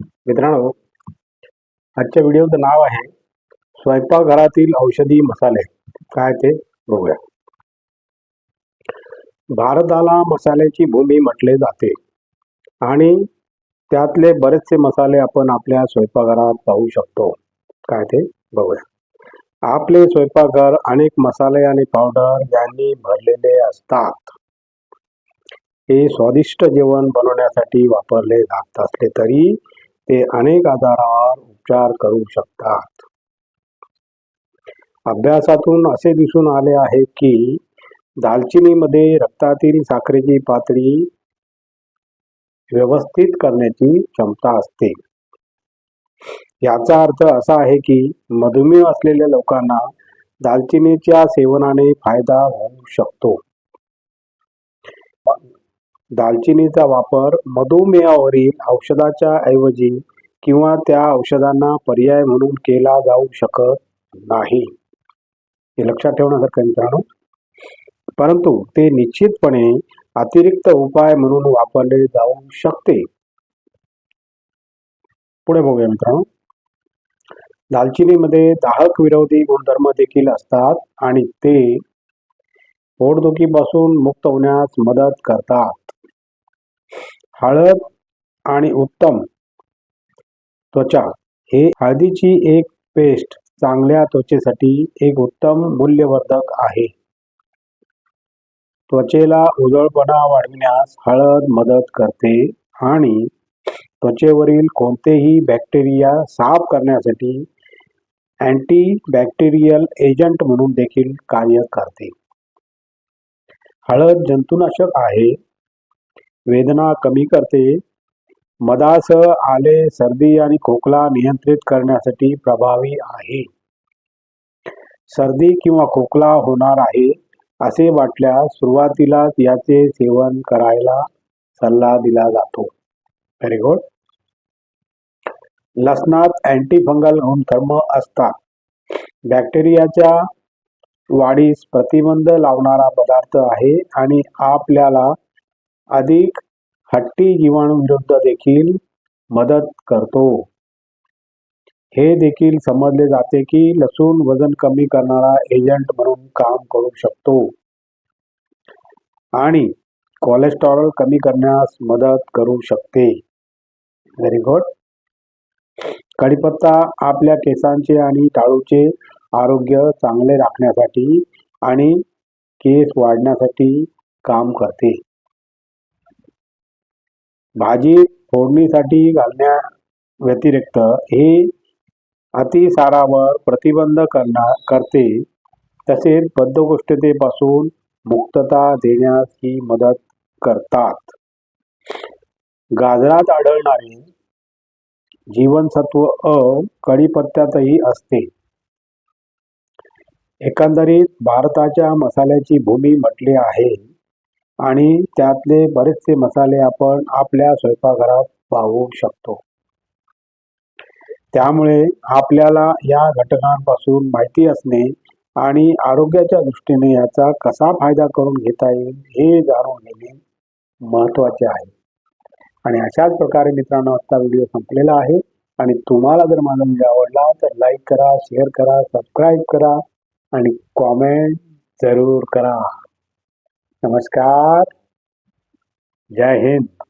मित्रांनो आजच्या व्हिडिओचं नाव आहे स्वयंपाकघरातील औषधी मसाले. काय ते बघूया. भारताला मसाल्याची भूमी म्हटले जाते. आणि त्यातले बरेचसे मसाले आपण आपल्या स्वयंपाकघरात पाहू शकतो. काय ते बघूया. आपले स्वयंपाकघर अनेक मसाले आणि पावडर यांनी भरलेले असतात. हे स्वादिष्ट जेवण बनवण्यासाठी वापरले जात असले तरी ते अनेक आजारावर उपचार करू शकतात. अभ्यासातून असे दिसून आले आहे की दालचिनीमध्ये रक्तातील साखरेची पातळी व्यवस्थित करण्याची क्षमता असते. याचा अर्थ असा आहे की मधुमेह असलेल्या लोकांना दालचिनीच्या सेवनाने फायदा होऊ शकतो. दालचिनीचा वापर मधुमेहावरील औषधाच्या ऐवजी किंवा त्या औषधांना पर्याय म्हणून केला जाऊ शकत नाही. हे लक्षात ठेवण्यासारखं मित्रांनो. परंतु ते निश्चितपणे अतिरिक्त उपाय म्हणून वापरले जाऊ शकते. पुढे बघूया मित्रांनो. दालचिनीमध्ये दाहक विरोधी गुणधर्म देखील असतात आणि ते पोटदुखीपासून मुक्त होण्यास मदत करतात. हळद आणि उत्तम त्वचा हे हळदीची एक पेस्ट चांगल्या त्वचेसाठी एक उत्तम मूल्यवर्धक आहे. त्वचेला उजळपणा वाढविण्यास हळद मदत करते आणि त्वचेवरील कोणतेही बॅक्टेरिया साफ करण्यासाठी अँटी बॅक्टेरियल एजंट म्हणून देखील कार्य करते. हळद जंतुनाशक आहे. वेदना कमी करते. मदास आले सर्दी आणि खोकला नियंत्रित करण्यासाठी प्रभावी आहे. सर्दी किंवा खोकला होणार आहे असे वाटल्यास सुरुवातीलाच याचे सेवन करायला सल्ला दिला जातो. व्हेरी गुड लसणात अँटीफंगल गुणधर्म असतात. बॅक्टेरियाच्या वाढीस प्रतिबंध लावणारा पदार्थ आहे आणि आपल्याला अधिक हट्टी जीवाणूविरुद्ध देखील मदत करतो. हे देखील समजले जाते की लसूण वजन कमी करणारा एजंट म्हणून काम करू शकतो. आणि कोलेस्ट्रॉल कमी करण्यास मदत करू शकते. व्हेरी गुड कढीपत्ता आपल्या केसांचे आणि टाळूचे आरोग्य चांगले राखण्यासाठी आणि केस वाढण्यासाठी काम करते. भाजी फोडणीसाठी घालण्या व्यतिरिक्त हे अतिसारावर प्रतिबंध करणार करते तसेच बद्धकोष्ठतेपासून मुक्तता देण्यास ही मदत करतात. गाजरात आढळणारे जीवनसत्व अ कढीपत्त्यातही असते. एकंदरीत भारताच्या मसाल्याची भूमी म्हटली आहे. आणि त्यातले बरेचसे मसाले आपण आपल्या स्वयंपाकघरात पाहू शकतो. त्यामुळे आपल्याला या घटकांपासून माहिती असणे आणि आरोग्याच्या दृष्टीने याचा कसा फायदा करून घेता येईल हे जाणून घेणे महत्त्वाचे आहे. आणि अशाच प्रकारे मित्रांनो आजचा व्हिडिओ संपलेला आहे. आणि तुम्हाला जर माझा व्हिडिओ आवडला तर लाईक करा शेअर करा सबस्क्राईब करा आणि कॉमेंट जरूर करा. नमस्कार। जय हिंद।